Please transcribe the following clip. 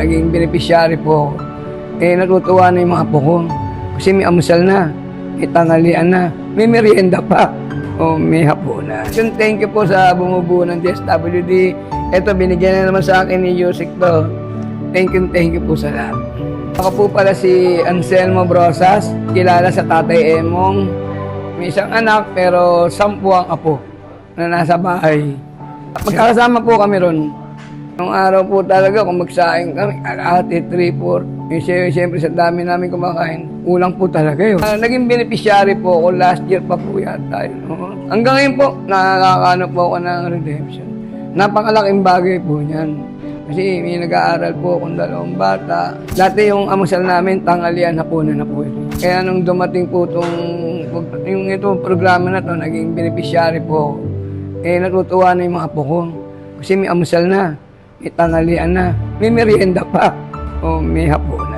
Naging beneficiary po. Eh, natutuwa na yung mga apo ko. Kasi may amusal na, may tanghalian na, may merienda pa. O may hapunan. Yun, thank you po sa bumubuo ng DSWD. Ito, binigyan na naman sa akin ni Yusik to. Thank you, thank you po sa lahat. Ako po pala si Anselmo Brosas, kilala sa Tatay Emong. May isang anak pero sampu ang apo na nasa bahay. Magkakasama po kami ron. Nung araw po talaga, kung magsaing kami, alate, 3, 4. Eh, sy- Siyempre sa dami namin kumakain, ulang po talaga yun. Ah, naging beneficiary po ako last year pa po yata. Yun. Hanggang ngayon po, nakakano po ako ng redemption. Napakalaking bagay po niyan. Kasi may nag-aaral po akong dalawang bata. Dati yung amusal namin, tanghalian na po na po. Kaya nung dumating po itong, yung itong programa na to, naging beneficiary po ako. Eh, natutuwa na yung mga apo ko. Kasi may amusal na, may tanghalian na, may merienda pa, o may hapon.